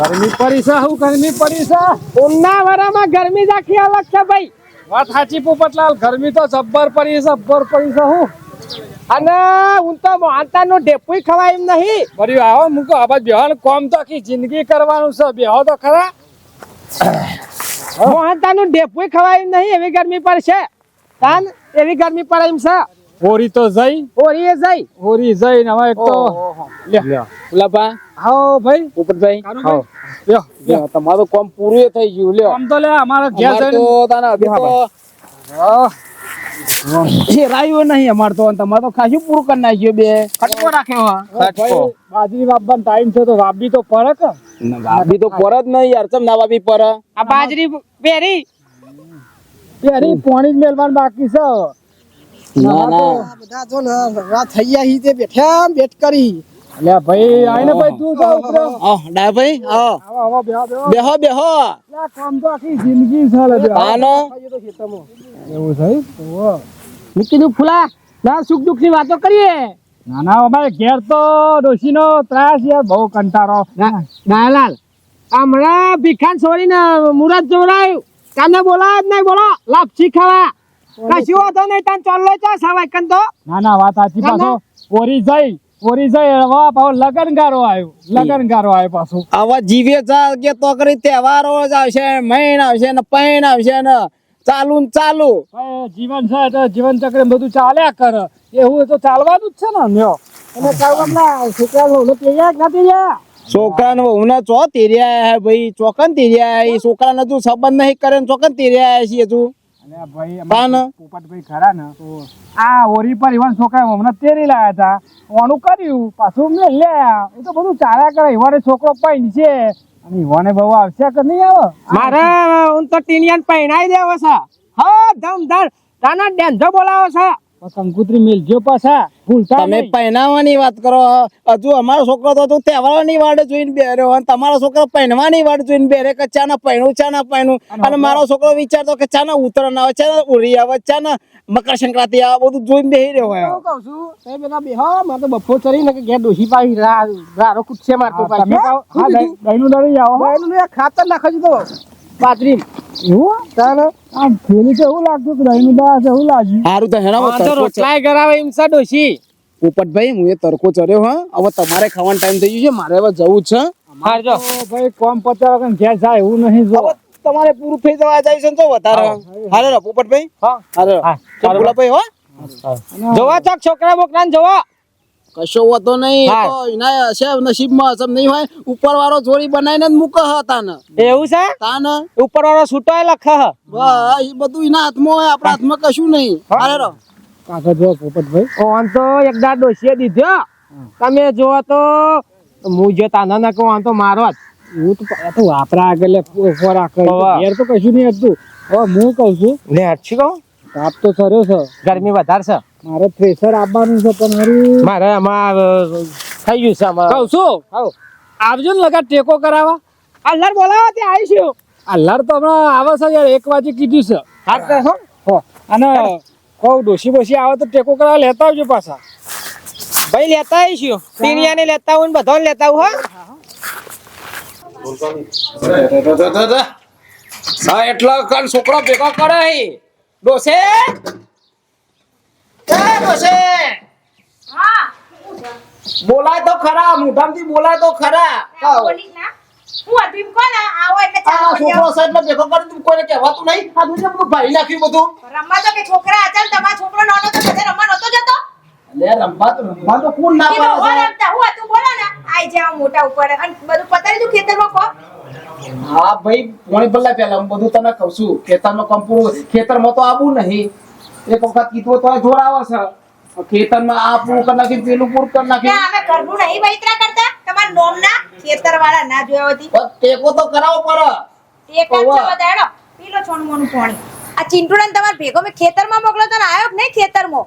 ગરમી પડી છે હું ગરમી પડી છે. ઉનાળામાં ગરમી જ આખી અલગ છે ભાઈ. વાત સાચી પોપટલાલ ગરમી તો જબ્બર પડી છે જબ્બર પડી છે હું. અને હું તો મોહનતાનું ઢેપુય ખવાય એમ નહીં. બરી આવો મૂકો આ બાજુ બેહવાનું કોમ તો આખી જિંદગી કરવાનું છે બેહો તો ખરા. મોહનતાનું ઢેપુય ખવાય એમ નહીં એવી ગરમી પડશે. તાન એવી ગરમી પડે એમ છે. હોરી તો જઈ. ઓરીએ જઈ. હોરી જઈ ને હવે એક તો લે ગુલાબા. ભાઈ. લ્યો, લ્યો. તમારું કામ પૂરું થઈ ગયું લ્યો. આમ તો લે અમારા ઘેર જઈને તો તાના અભી તો એ નહીં અમાર તો તમારે તો ખાસું પૂરું કરી નાખ્યું બે. ખટકો રાખ્યો હા. ખટકો. બાજરી ટાઈમ છે તો વાવવી તો પડે કે? તો પર નહીં યાર ચમ ના પર આ બાજરી પહેરી. પેરી પોણી જ મેલવાનું બાકી છે. ના ના બધા જો ને રવા થઈ ગયા હી તે બેઠા બેઠ કરી. લે ભાઈ આઈને ભાઈ તું તો ઉપરો. આવો ડાય ભાઈ આવો આવો બેહો બેહો. બેહો લે, કામ તો આખી જિંદગી છે લે બેહો. એવું છે ઓહો. મેં ફૂલા ના સુખ દુઃખની વાતો કરીએ. ના ના અમારે ઘેર તો ડોશીનો ત્રાસ યાર બહુ કંટાળો. દયાલાલ હમણાં ભીખાન છોડીને મુરત જોવડાયું કાને બોલાય જ નહીં બોલો. લાપસી ખાવા. કશું વાંધો નહીં તને ચાલો ચા સવાય કન તો ના ના વાત સાચી પાછો. ઓરી જઈ ઓરી જઈ હવે પાછો લગનગારો આવ્યો. લગનગારો આવ્યો પાછો. આવા જીવે ચા કે તો કરી તહેવારો જ આવશે મહિન આવશે ને પૈણ આવશે ને ચાલુ ને ચાલુ. જીવન છે જીવન ચક્ર બધું ચાલ્યા કરે. એવું તો ચાલવાનું જ છે ને લ્યો. અને ને નથી લ્યા છોકરાને વહુના ચો તેર્યા ભાઈ ચોકન તેર્યા છોકરા ને તું સંબંધ નહીં કરે ને ચોકન તેર્યા છીએ તું પોપટભાઈ ખરા ને આ ઓરી પર ઈવન છોકરા હમણાં તેરી લાયા હતા. ઓનું કર્યું પાછું મેં લ્યા એ તો બધું ચાલ્યા કરે ઈવાને છોકરો પૈન છે. અને ઈવાને બહુ આવશે કે નહીં આવે? મારે હું તો ટીનિયાન પહેણાઈ દેવો છે. હા ધમ ધમ તાના ડેન્જો બોલાવો છે. કંકુતરી મિલજો પાછા ભૂલતા તમે પહેનાવાની વાત કરો હજુ અમારો છોકરો તો તું તહેવારની વાડે જોઈને બેર્યો અને તમારો છોકરો પહેરવાની વાડે જોઈને બેરે કે ચાના પહેણું ચાના પહેણું? અને મારો છોકરો વિચારતો કે ચાના ઉત્તરાયણ આવે છે ઉરી આવે ચાના મકર સંક્રાંતિ આવે બધું જોઈને બેહી રહ્યો હોય. હું કહું છું બેહો મારે તો બફો ચડી ને કે ઘેર ડોસી પાવી રારો કુટશે મારતો હા, હા, દહીં- દહીંનું દળી આવો. હો. ખાતર નાખજો તો. બાજરી એવું? તાને આમ થેલી તો એવું લાગતું કે દહીંનું દળા એવું લાગ્યું. સારું તો હેણા વાંધો તરકો રોટલાય કરાવે એમ છે ડોસી પોપટભાઈ હું એ તરકો ચડ્યો હા. હવે તમારે ખાવાનો ટાઈમ થઈ ગયો છે મારે હવે જવું જ. છે ભાઈ કોમ પચાવ ઘેર જાય એવું નહીં જો. તમારે પૂરું થઈ જવા જાય છે ને તો વધારે. હારે રો પોપટભાઈ હા. હારે રો. ગુલાબભાઈ હો. જોવા ચોક છોકરા બોકરા ને જોવા. કશો હોતો નહીં. તો એના હશે નસીબમાં હશે નહીં હોય ઉપર વાળો જોડી બનાવીને જ મૂકે હતા ને એવું છે? તાન. ઉપર વાળો છૂટો લખ હ. બસ એ બધું એના હાથમાં હોય આપણા હાથમાં કશું નહીં. હારે રો કાકા જો પોપટભાઈ. ઓન તો એકદા ડોસીએ દીધો. તમે જો તો હું જો તાના ના કહું આમ તો મારો જ. હું તો તો વાપરા આગળ લે, ખોરાક. ઘેર તો કશું નહીં હતું. હવે હું કહું છું લે હટછી કહું. તાપ તો સર્યો છે. ગરમી વધારે છે. મારે પ્રેશર આપવાનું છે પણ મારે આમાં થઈ ગયું છે આમાં કહું છું. આવજો ને લગા ટેકો કરાવવા. અલ્લાર બોલાવો ત્યાં આવીશું. અલ્લાર તો હમણાં આવે છે યાર એક વાગે કીધું છે. હાથ તો હો. અને કહું ડોસી બોસી આવે તો ટેકો કરાવવા લેતા આવજો પાછા. ભાઈ લેતા આવીશું. પીરિયાને લેતા આવું ને બધાને લેતા આવું હો. એટલા કાલ છોકરો ભેગા કરે હી ડોસે છે? બોલાય તો ખરા મોઢામાંથી બોલાય તો ખરા. બોલીશ ના. હું હતી એમ આવો એટલે આ છોકરો સાહેબ ભેગો કરી તું કોઈને કહેવાતું નહીં. આ દુનિયા બધું ભાઈ નાખ્યું બધું. રમવા તો કે છોકરા હતા તમારો છોકરો નાનો તો બધે રમવા નહોતો જતો? લે રમવા તો રમવા તો કોણ ના પાડે છે રમતા. હું હતું બોલો ને. આઈ જાવ મોટા ઉપર. અને બધું પતાવી દઉં ખેતરમાં કો હા ભાઈ પોણી ભલ્લા પેલા હું બધું તને કહું છું. ખેતરમાં ખેતર ખેતરમાં તો આવું નહીં. એક વખત કીધું તો જોર આવે છે. ખેતરમાં આ પૂર કરી નાખી પેલું પૂર કરી નાખી અમે ઘરનું નહીં વૈતરા કરતા. તમારા નોમના ખેતર વાળા ના જોયા હતી. બસ ટેકો તો કરાવો પડે. એક જ છે બધાડો પીલો છોણ મોનું પાણી. આ ચિંટુડાને તમારા ભેગો મેં ખેતરમાં મોકલો તો ને આવ્યો કે નહીં ખેતરમાં?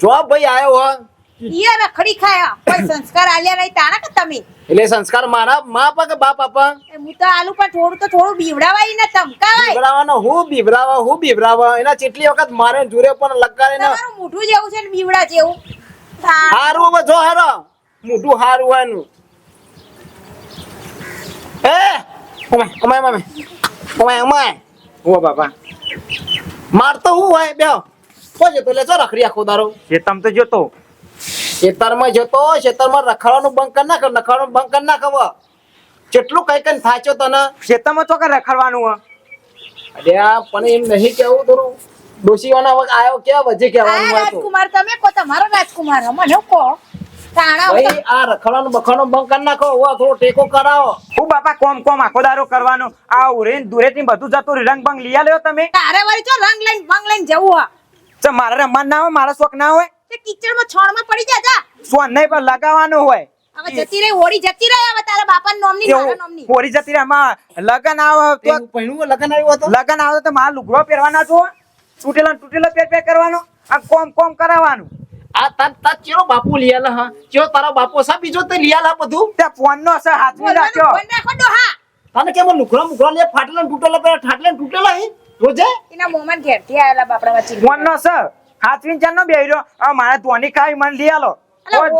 જો ભાઈ આવ્યો હા હવે ખાયા. કોઈ સંસ્કાર આલ્યા નહીં તાના કે તમે? એટલે સંસ્કાર મારા મા આપા કે બાપ આપા? હું તો આલુ પર થોડું તો થોડું બીવડાવાય ને ધમકાવાય. હું બીવરાવા હું બીવરાવા એના ચેટલી વખત મારે જુરે પણ લગાડે ને તમારું મોઢું જેવું છે ને બીવડા જેવું. હારું હવે જો હારો. મોઢું હારું હે ઓમે ઓમે ઓમે ઓમે ઓમે. ઓ બાપા. માર તો હું હોય બે કોઈ જતો લે ચો રખડી આખો દારો. તમ તો જોતો. ખેતરમાં જતો ખેતરમાં રખડવાનું બંધ કરી નાખ રખડવાનું બંધ કર નાખ હવે. કેટલું કઈ કઈ થાચો તને. ખેતરમાં તો કઈ રખડવાનું અરે પણ એમ નહીં કેવું થોડું. ડોશીવાના વખત આવ્યો કેવા વજે આ કહેવાનું હોય રાજકુમાર તમે કો તમારો રાજકુમાર મને ભાઈ આ રખડવાનું બખડવાનું બંધ કરી નાખો. હવે થોડો ટેકો કરાવો. હું બાપા કોમ કોમ આખો દારો કરવાનો. આ ઉરેન દુરેથી બધું જતું રંગ બંગ લઈ આલ્યો તમે? તારે વળી જો રંગ લઈને ભંગ લઈને જવું મારે રમવાનું ના હોય મારા શોખ ના હોય? તે કિચડમાં છોણમાં પડી જા જા. સોન નહીં પણ લગાવવાનું હોય. હવે જતી રહી હોળી જતી રહી હવે તારા બાપાના નોમની મારા નોમની. હોરી જતી રહે આમાં લગન આવે તો પહેણું લગન આવ્યું હતું લગન આવે તો મારા લુગડો પહેરવાના છો? તૂટેલા તૂટેલા પહેર પહેર કરવાનો? આ કોમ કોમ કરાવવાનું. આ તાર તાર ચેરો બાપુ લીયાલા હા? ચેરો તારો બાપો સા બીજો તે લીયાલા બધું? તે ફોન નો છે હાથમાં રાખ્યો. બંધ રાખો તને કેમ મુકડા લે ફાટેલા તૂટેલા પેલા ઠાટલા ને તૂટેલા હી રોજે? એના મોમાં ઘેરથી આયેલા બાપડા ફોન નો છે. હાથવીન ચાર નો બેહી રહ્યો આ મારે ધોની ખાવી મને લઈ આલો.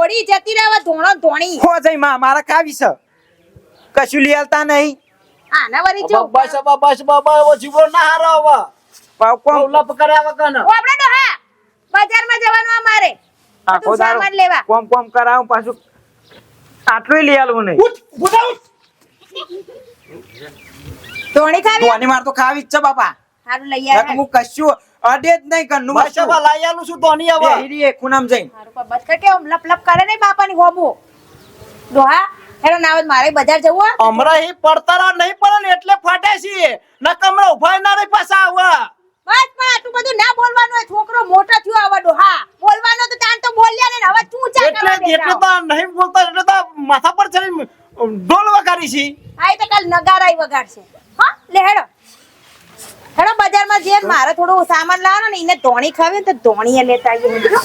ઓડી જતી રહેવા ધોણો ધોણી. હો જઈ માં મારા ખાવી છે. કશું લઈ આલતા નહીં. આના વરી જો. બસ બસ બસ ઓ જીવરો ના હારો હવે પાવ કોમ. કોલા પકડ્યા વગર ઓ આપણે ડોહા બજારમાં જવાનું અમારે. આખો સામાન લેવા. કોમ કોમ કરાવું પાછું આટલું લઈ આલવું નહીં. ઉઠ ઉઠ ઉઠ. ધોણી ખાવી? ધોણી મારે તો ખાવી જ છે બાપા. હારું લઈ નકર આવે હું કશું અડે જ નહીં બસ હવે લાઈ આલું છું તો આવા. રહી એ ખૂણામાં જઈને હારું પણ બસ કે આમ લપ લપ કરે ને બાપાની હોબો. દોહા હેરો નાવત મારે બજાર જવું હે? હમણાં હી પડતરા નહીં પડે એટલે ફાટે છે ન કમરા ઊભા ના રહી પાછા આવા. બસ પણ આટલું બધું ના બોલવાનું હોય છોકરો મોટો થયો આવા ડોહા. બોલવાનો તો તાન તો બોલ્યા ને હવે તું ચા એટલે એટલે તો નહીં બોલતા એટલે તો માથા પર ચડી ઢોલ વગાડી છે. આય તો કાલ નગારાઈ વગાડશે. હા લે હેડો. હેડો બજારમાં ને મારે થોડું સામાન લાવવાનો ને એને ધોણી ખાવી તો ધોણીએ લેતા આવીએ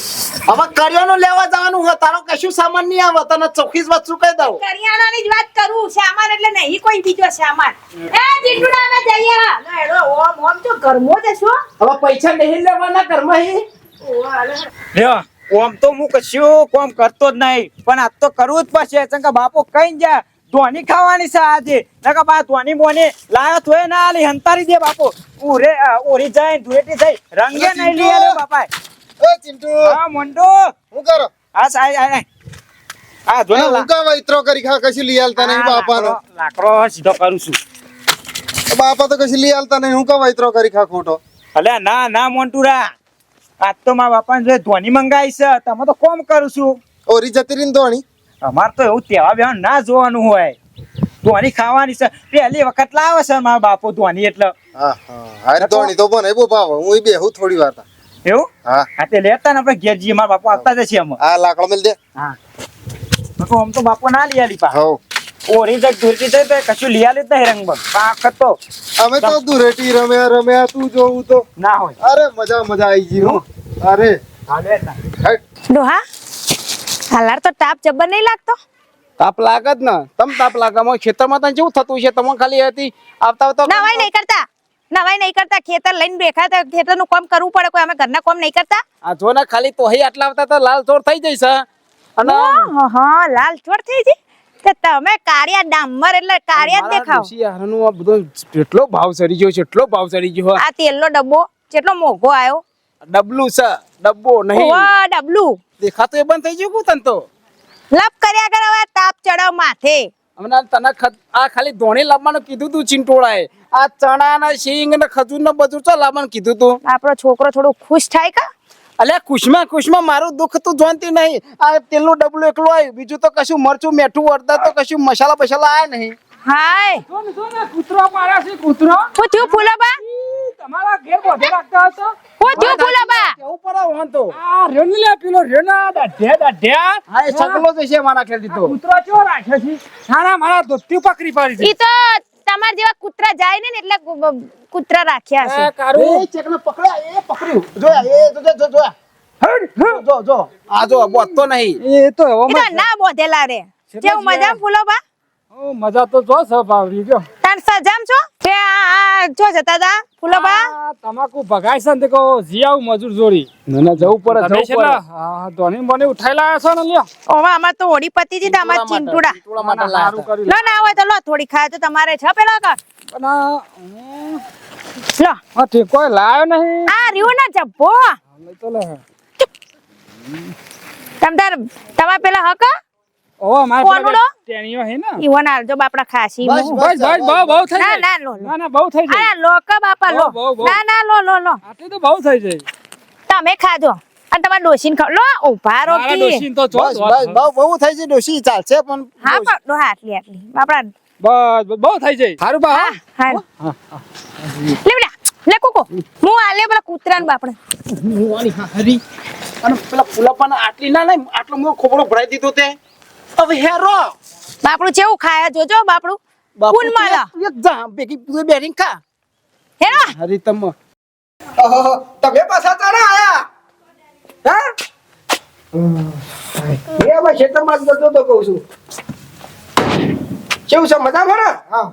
હવે કરિયાનું લેવા જવાનું હોય તારો કશું સામાન નહીં આવે તને ચોખ્ખી જ વસ્તુ કહી દઉં. કરિયાણાની જ વાત કરું સામાન એટલે નહીં કોઈ બીજો સામાન. એ જીતુડા અમે જઈએ. હા ઓમ ઓમ તો ગરમો જશો હવે પૈસા નહીં લેવાના ઘરમાં હી? લ્યો, ઓમ તો હું કશું કોમ કરતો જ નહીં પણ આજ તો કરવું જ પડશે ચંકા બાપો બાપુ કઈ જા ધોની ખાવાની છે આજે. નકા બા ધોની બોની લાયો તોય ના આલી હંતારી દે બાપુ. ઉરે ઓરી જાય ધુએટી જાય. રંગે નહીં લઈ આલ્યો બાપા એ ચિંટુ! હા મોંડો. હું કરો? આ સાઈ આય આ જો હું કા વૈત્રો કરી ખા કશું લઈ આલતા નહીં બાપા લાકડો સીધો કરું છું. બાપા તો કશું લઈ આલતા નહીં હું કા વૈત્રો કરી ખા ખોટો? અલે ના ના મોન્ટુરા આજ તો મારા બાપાને ને ધોની મંગાઈ છે તમે તો કોમ કરું છું. ઓરી જતી રીન ધોણી અમાર તો એવું તહેવાર બેવાર ના જોવાનું હોય. ધોની ખાવાની છે. પહેલી વખત લાવે છે મારા બાપુ ધોની એટલે. હા હા. તો બને બહુ ભાવ. હું બેહું થોડી વાર એવું? હા. હા તે લેતા ને આપણે ઘેર જઈએ મારા બાપુ આવતા જ અમે આ લાકડો મેલ દે. હા. તો આમ તો બાપો ના લઈ આલી પા હવ. ઓરી જગ ધૂરતી જાય તો કશું લઈ આલી નહીં રંગ આ વખત તો અમે તો દુરેટી રમ્યા રમ્યા. તું જોવું તો. ના હોય. અરે મજા મજા આવી ગઈ હો. અરે. હા ડોહા? હાલાર તો તાપ જબર નહીં લાગતો? તાપ લાગે જ ને. તમ તાપ લાગે અમારે ખેતરમાં તને કેવું થતું છે તમે ખાલી હતી આવતા આવતા નવાઈ નહીં કરતા. નવાઈ નહીં કરતા. ખેતર લઈને બેઠા તો ખેતરનું કામ કરવું પડે કોઈ અમે ઘરના કામ નહીં કરતા? આ જો ને ખાલી તો હઈ આટલા આવતા તો લાલ ચોર થઈ જઈશ અને હા લાલ ચોર થઈ જઈ. તે તમે કાળિયા ડામર એટલે કાળિયા જ દેખાવ. યારનું આ બધો કેટલો ભાવ સરી ગયો છે એટલો ભાવ સરી ગયો આ તેલનો ડબ્બો કેટલો મોંઘો આવ્યો. ડબલું છે ડબ્બો નહીં. ઓ ડબલું. દેખાતું એ બંધ થઈ ગયું કુ તો? લપ કર્યા કર હવે તાપ ચડાવ માથે. હમણાં તને આ ખાલી ધોણી લાવવાનું કીધું તું ચિંટોળાએ. આ ચણા ને શીંગ ને ખજૂર ને બધું ચો લાવવાનું કીધું તું? આપણો છોકરો થોડો ખુશ થાય કા? અલ્યા ખુશમાં ખુશમાં મારું દુઃખ તું જોનતી નહીં. આ તેલનું ડબલું એકલું આવ્યું. બીજું તો કશું મરચું મેઠું અડધા તો કશું મસાલા બસાલા આયા નહીં. હાય. કૂતરો મારા છે કૂતરો. પૂછ્યું ફૂલાબા? તમારા ઘેર બધે રાખતા હતો હું થયું ફૂલાબા કેવું પડે વાં તો આ રેણ લે પેલો રેણા દાઢે દાઢ્યા હા એ સગલો છે મારા ખેલથી તો કૂતરો ચો રાખ્યો છે? સારા મારા ધોતી પકડી પાડી ઈ તો તમાર જેવા કૂતરા જાય ને એટલે કૂતરા રાખ્યા છે. એ ચેકને પકડ્યા એ પકડ્યું. જોયા એ જો જો જો જો જો. આ જો બોતતો નહીં. એ તો ઈ ના બોધેલા રે. કેવું મજા ફૂલોબા ઓ, મજા તો જો છે બાવરી ગયો તાન સજામ છો? કે આ જો જતા હતા ફૂલોબા? તમાકુ ભગાય છે ને તે કહો મજૂર જોડી. ના ના જવું પડે જવું પડે. હા ધોની મને ઉઠાઈ લાયા છો ને લ્યો. ઓવા અમાર તો હોળી પતિ જી અમાર ચિંટુડા. ચીંટુડા માટે લાયા લો ના હોય તો લો થોડી ખાય તો તમારે છે પેલા કા? પણ લો હા લો. કોઈ લાયો નહીં. આ રહ્યું ના જબ્બો. લઈ તો લે. તમદાર તમાર પેલા હક? ઓ મારે ટેણીઓ હે ને. ઈવન આલજો બાપડા ખાસી બસ, બસ બસ બહુ બહુ થઈ ના ના લો લો. ના ના બહુ થઈ જાય. આ લો બાપા લો. બહુ, બહુ, બહુ. ના ના લો લો લો. આટલી તો બહુ થઈ જાય. તમે ખાજો. અને તમારે ડોસીને ખાવ. લો ઊભા રહો મારા કી. તો જો બસ બસ બહુ બહુ થઈ છે ડોશી ચાલશે પણ હા પણ ડો આટલી આટલી બાપડા. બસ બહુ થઈ જાય. હારું બા હા. હા લે બેટા લે કોકો. હું આલે પેલા કૂતરાને બાપડે. હરી અને પેલા ફૂલાપાને આટલી ના લઈ આટલો મોટો ખોબડો ભરાઈ દીધો તે. હવે હેરો. બાપડું ચેવું ખાયા? જોજો બાપડું. બાપુ માલા તું એક જા ભેગી તું બેરિંગ ખા. હેરો? હરી તમ ઓહો, તમે પાછા તારા આયા? હા? એ આમાં ખેતરમાં જતો તો કહું છું. કેવું છે મજા ને હા.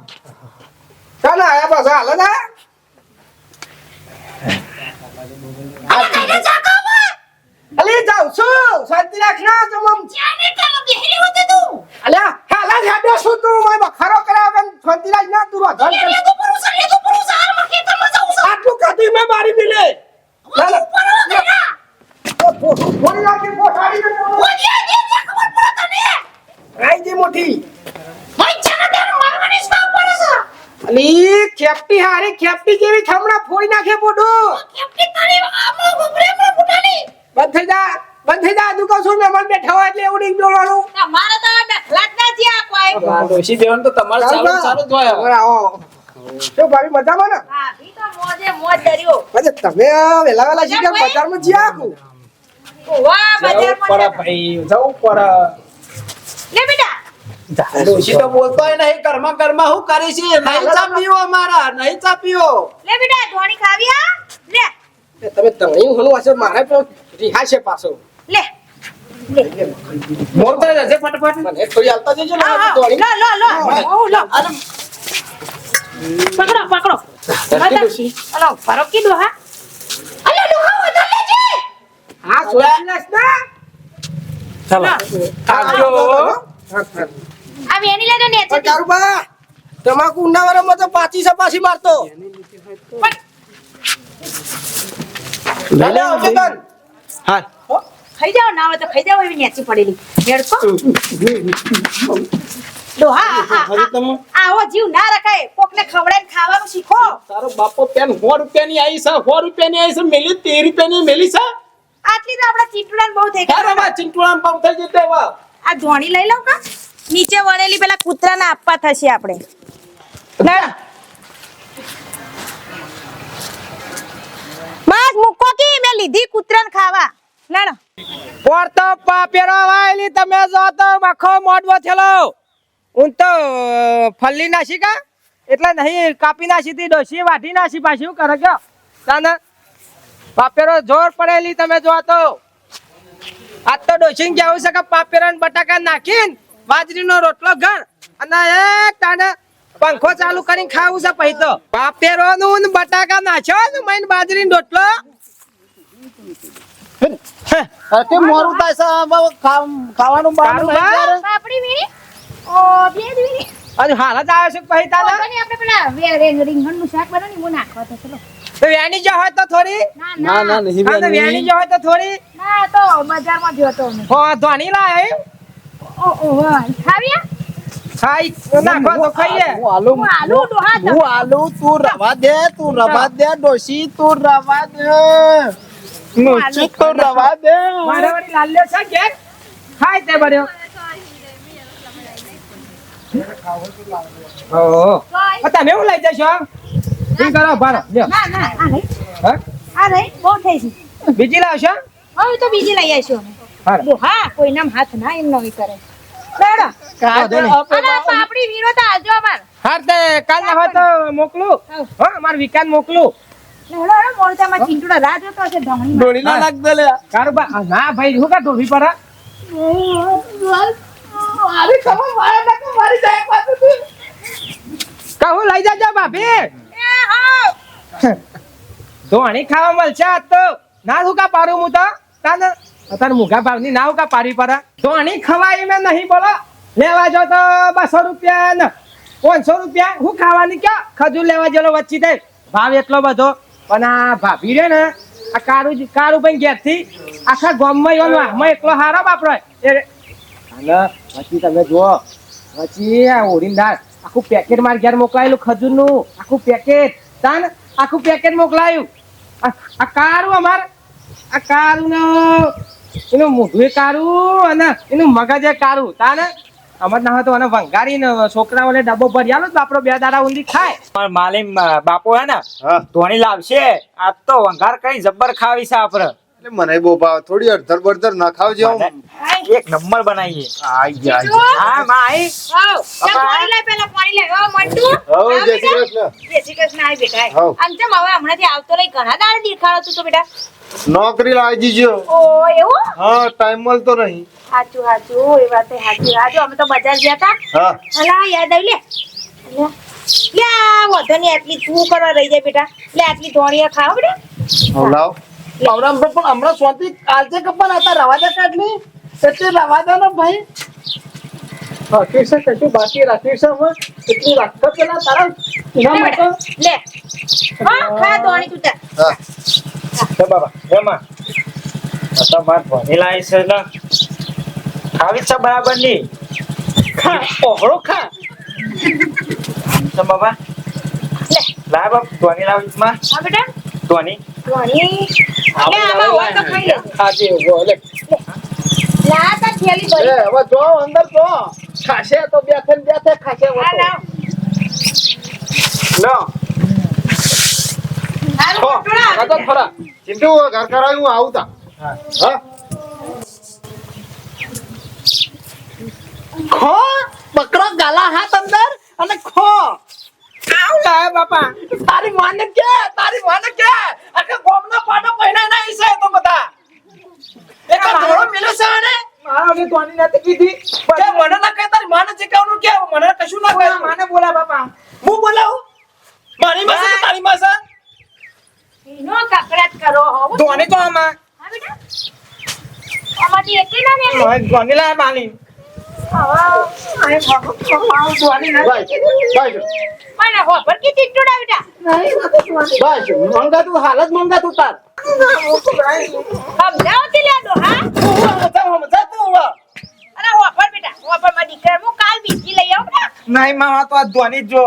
ચાલે આયા પાછા હાલ ના. અલી જાઉં છું. શાંતિ અલ્યા હાલા જ હેડ્યો છું તું. માય બખારો કરાવ શાંતિ રાખ ના તું રોધન કર આટલું કદી મેં મારી મિલે ફોડી નાખી પોઠાડી ને આઈ જે મોટી અલી ખેપટી હારી ખેપટી જેવી થમણા ફોડી નાખે પોડું બંધ થઈ જા બંધ થઈ જા. તું કહું છું મહેમાન બેઠા હોય એટલે એવું નહીં બોલવાનું. તો ડખલા જ નથી આ ડોશી દેવાનું તો તમારે ચાલુ ચાલુ જ હોય આવો. શું ભાભી મજામાં ને? ભાભી તો મોજે મોજ દર્યો અરે તમે વેલા વેલા બજારમાં જ્યાં આખું. વાહ બજાર જવું. ભાઈ જવું પડે. લે બેટા. ડોશી તો બોલતોય નહીં ઘરમાં ઘરમાં હું કરી છે? નહીં ચા પીવો અમારા નહીં ચા પીવો. લે બેટા ધોણી ખાવી આ લે. એ તમે તણી હણું હશે મારે તો રિહા પાછો. લે મોર તો જશે ફટાફટ. મને થોડી હાલતા જજો ના દોડી. લો લો લો. ઓ લો. પકડો પકડો. હલો ફરો કીધો હા? અલે ડોહા વધારે લેજે. હા સોચી નાખ ના ચાલો. આજો આ વેની લેજો ને પણ કારુબા તમાકુ ઉનાવારમાં તો પાછી સપાસી પાછી મારતો દાદા આવજો તન. હા. ખાઈ જાવ ના હોય તો ખાઈ જાવ એવી નેચી પડેલી. હેડકો ડોહા આ- આ- હરી તમે. આ- આવો જીવ ના રખાય. કોકને ખવડાવીને ખાવાનું શીખો. તારો બાપો પેન સો રૂપિયાની આવી છે સો રૂપિયાની આવી છે મેલી રૂપિયાની મેલી છે. આટલી તો આપડા ચીટુડા બહુ થઈ ગયા માં ચિંટુળામ પગ થઈ જતે વા. આ ધોણી લઈ લઉં કા? નીચે વળેલી પેલા કૂતરાને આપવા થશે આપણે. બસ મૂકો કી મેં લીધી કૂતરાને ખાવા. લણ પોર તો પાપેરો વાયેલી તમે જો તો મખો મોડવો થેલો. હું તો ફલ્લી નાસી કા? એટલે નહીં, કાપી નાસી તી ડોસી, વાઢી નાસી પાછી શું કરે કયો તાને પાપેરો જોર પડેલી તમે જો તો. આજ તો ડોસી કેવું છે કે પાપેરો બટાકા નાખીને બાજરીનો રોટલો ઘર. અને એક તાને પંખો ચાલુ કરીને ખાવું છે પછી તો. પાપેરો નું ને બટાકા નાખ્યો ને મઈને બાજરીનો રોટલો. અરે મોરું થાય છે? આ બહુ ખાવ- ખાવાનું બાવાનું નહીં કારુબા? ત્યારે. પાપડી વીણી? ઓ બે વીણી. હજુ હાલ જ છું આપણે પેલા શાક હું નાખવા તો ચલો. તો વ્યાણી જો હોય તો થોડી. ના ના ના. નહીં તો જો હોય તો થોડી. ના તો બજારમાં ગયો તો હો. ધોની લાય ઓ ઓ ખાવ્યા ખાઈ નાખો તો ખાઈએ હું આલુ હું આલુ ડોહા હું આલુ તું રવા દે તું રવા દે ડોશી તું રવા દે. નુચી તો રવા દે. મારે વળી લાલ્યો છે કે? ખાય તે બર્યો ઓહો. તમે હું લઈ જશો? ઈ કરો ભારો લ્યો. ના ના આ રહી હા? આ રહી બહુ થઈ છે બીજી લાવશો? હવે તો બીજી લઈ આવીશું હા કોઈના હાથ ના એમ નવી કરે. પાપડી વીણો તો આજો અમાર. હાર તે કાલ ના હોય તો મોકલું. હો અમાર વિકાન મોકલું. લેડો લેડો મોરચામાં ચીંટુડા રાહ જોતો હશે ધમણી ડોળી ના લાગ દે લે કારુબા આ ના ભાઈ હું કા ઢોલી પર મારી ખબર મારે નકર મારી જાય પાછું કહું લઈ જાજો ભાભી ધોણી ખાવા મળશે આજ તો. ના શું કા પારું હું તો? તાન અત્યારે મુઘા ભાવની ના ઉકા પાડી તો ધોણી ખવાય મેં નહીં બોલો. લેવા જો તો બસો રૂપિયા ને. પાંચસો રૂપિયા. હું ખાવાની ક્યાં? ખજૂર લેવા જેલો વચ્ચે થઈ ભાવ એટલો બધો. પણ આ ભાભી રે ને, આ જ- કાળું ભાઈ ઘેરથી આખા ગામમાં એવો એકલો હારો બાપરો. એ પછી તમે જુઓ. પછી આ ઓરિંદાર આખું પેકેટ માર ઘેર મોકલાયેલું ખજૂરનું. આખું પેકેટ તાન, આખું પેકેટ મોકલાયું. આ કારું અમાર. આ કારું ને એનું મોઢું કારું અને એનું મગજ એ કારું. તાને અમર ના તો અને વંગારીને છોકરાઓને ડબ્બો ભર્યાલો જ બાપરો બે દાડા ઊંધી ખાય. પણ માલીમ બાપો હે ને ધોણી લાવશે. આ તો વંગાર કઈ જબ્બર ખાવી છે આપડે. એટલે મને બહુ ભાવ. થોડી અડધર બડધર ના ખાવજો એક નંબર બનાવીએ. આઈ ગયા હા માઈ. આવ પાણી લે પેલા પાણી લે. ઓ મંટુ. હઉ, જય શ્રી કૃષ્ણ. જય શ્રી કૃષ્ણ. આઈ બેટા. આમ તેમ હવે હમણાંથી આવતો રહી ઘણા દાડે દેખાડો તું તો બેટા. નોકરી લાવી દીજો. ઓ એવું? હા ટાઈમ મળતો નહીં. સાચું સાચું એ વાત સાચી સાચું અમે તો બજાર ગયા તા. હા. અલા યાદ આવી લે. યા વધો ની આટલી તું કરવા રહી જાય બેટા? લે આટલી ધોણીયા ખાવ બેટા. લાવ. હમણાં પણ હમણાં શાંતિ કાલચે કપન હતા રવા દે કાઢલી એટલે રવા દે ને ભાઈ. રાખી છે કશું બાકી રાખી છે હવે? એટલું રાખતો પેલા તારા લે માટે? લે. હા ખા ધોણી તું તાર હા. બાબા તો માર છે એટલે ખાવી છે બરાબરની ખા ઓહળો ખા તો બાબા લે. બાપ ધોણી લાવી માં હા બેટા ધોણી ધોણી લે આમાં હોય તો ખાઈ લે ખાજે ઊભો લે લા તા થેલી ભરી હવે જો અંદર જો ખાશે તો બે થઈને બે થે ખાશે આ લાવ લો હારું ખો મોટું થોડા. ચિંટુ ઘર કરાવી હું આવતા હા. ખો બકરો ગાલા હાથ અંદર અને ખો. આવ લાય બાપા. તારી માને કે તારી માને કે? આખા ગોમનો પાડો પહેના ના ઈસે તો બધા. એક ધોળો મિલ્યો છે અને મારો ને ધોની નાતે કીધી કે મને ના કહે તારી માને શીખવવાનું કે મને કશું ના કહે માને બોલા બાપા હું બોલાવું મારી માં છે કે તારી માં છે એનો કકડાટ કરો હો ધોની તો આમાં હા બેટા આમાંથી એકે ના ને ધોની લાય માલી ધોની ના બસ બસ પણ હો પર કે ટીટુડા બેટા બસ મંગા તું હાલત મંગા તું તાર સમજાવો તે લેડો હા મજા મજા તું હવે અરે હો પર બેટા હો પરમાં દીકરા હું કાલ બીજી લઈ આવું ને નહીં માં તો આ ધોની જો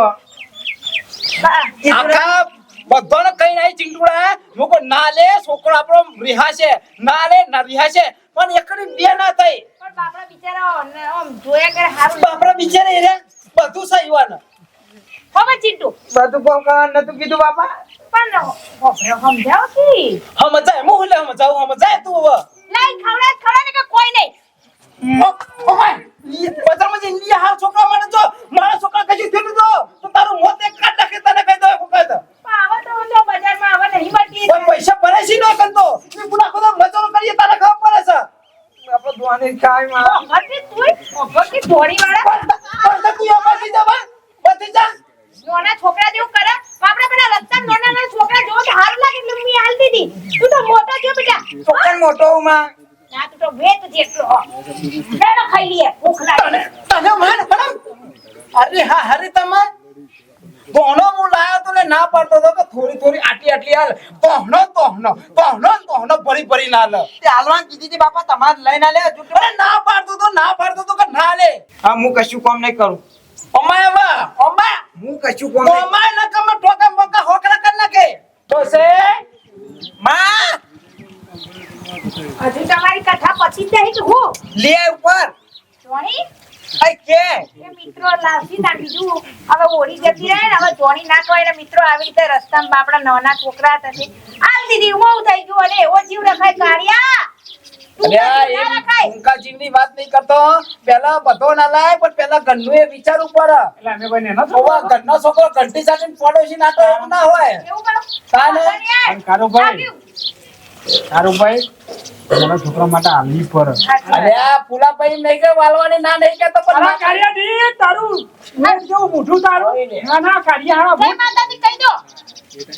આખા બધાને કઈ નહીં ચીંટુડા લોકો ના લે છોકરો આપણો રિહાશે ના લે ના રિહાશે પણ એકડી બે ના થઈ. પણ બાપરા બિચારા આમ જોયા કરે હારું. બાપરા બિચારા એને બધું સહીવાન. હવે ચિંટુ. બધું કોમ કરવાનું નતું કીધું બાપા? પણ સમજાવ સમજાવો કી? હમ જાય હું લે હમ જાઉં હમ જાય તું હવે. લઈ ખવડા ખવડા ને કે કોઈ નહીં. ઓ ઓ ભાઈ બજારમાં જઈને લી હાર છોકરા મને જો મારા છોકરા કશું થયું તો તો તારું મોત એક કાઢ નાખે તને કહી દઉં કહી દઉં. આવા તો તો બજારમાં આવા નહીં મળતી. પૈસા ભરાય છે ન કરતો. એ પુના ખોદા મજારો કરીએ તારે ખબર પડે છે બાપા ધોની ખાયમાં ઓફરથી તુંય ઓફરથી ધોળી વાળા પણ તો તું એમાં બચી જા બા. બચી જા. નાના છોકરા જેવું કરે? આપણે પેલા રસ્તા નાના નાના છોકરા જોવો કે હારું લાગે એટલે મેં હાલ દીધી. તું તો મોટો થયો બેટા. છોકરા મોટો માં? ના તું તો વેત જેટલો. બેડો ખાઈ લઈએ ભૂખ લાગે. તને માન અરે હા હરી તમે તોહનો હું લાયો તો ને ના પાડતો હતો કે થોડી થોડી આટલી આટલી હાલ. તોહનો તોહનો તોહનો તોહનો ભરી ભરી ના લે. તે હાલવાન કીધી હતી બાપા તમારે લઈને લે અરે ના પાડતો તો ના પાડતો તો કે ના લે. હા હું કશું કામ નહીં કરું. અમાય વા અમાય? હું કશું કામ નહીં અમાય ના કમ ઠોકા મોકા હોકરા કર નાખે. તો સે માં? હજુ તમારી કથા પછી જ નહીં કે હું? લે ઉપર. જોણી? કે? મિત્રો લાવશી ના બીજું હવે ઓળી જતી રહે ને હવે જોણી ના કહેવાય ને મિત્રો આવી રીતે રસ્તામાં આપણા નાના છોકરા હતા તે. આલ દીદી થઈ ગયું અને એવો જીવ રખાય કાળિયા. તું તો કારુભાઈ. મારા છોકરા માટે આલવી પડે અરે આ ફૂલાભાઈ નહીં કે વાલવાની ના નહીં કે તો પણ તારું. મોઢું તારું. ના ના કાળિયા જય માતાજી કહી દો.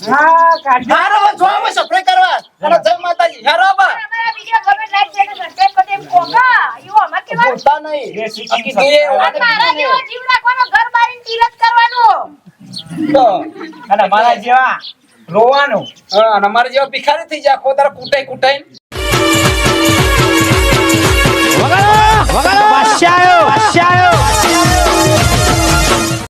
હા કાળિયા હારો જો અમે સફરે કરવા. અરે જય માતાજી. હારો બા અમારા વીડિયો ગમે લાઈક શેર સબસ્ક્રાઇબ કરી એમ કોકા એવું અમાર કેવાનું બોલતા નહીં. દેશી બાકી ચીજ મારા જેવો જીવ રાખવાનો ઘર બારીને તીરથ કરવાનું. તો, અને મારા જેવા રોવાનું. હા, અને અમારે જેવા ભિખારી થઈ જાય કોતર કુટાઈ કુટાઈ આવ્યો આવ્યો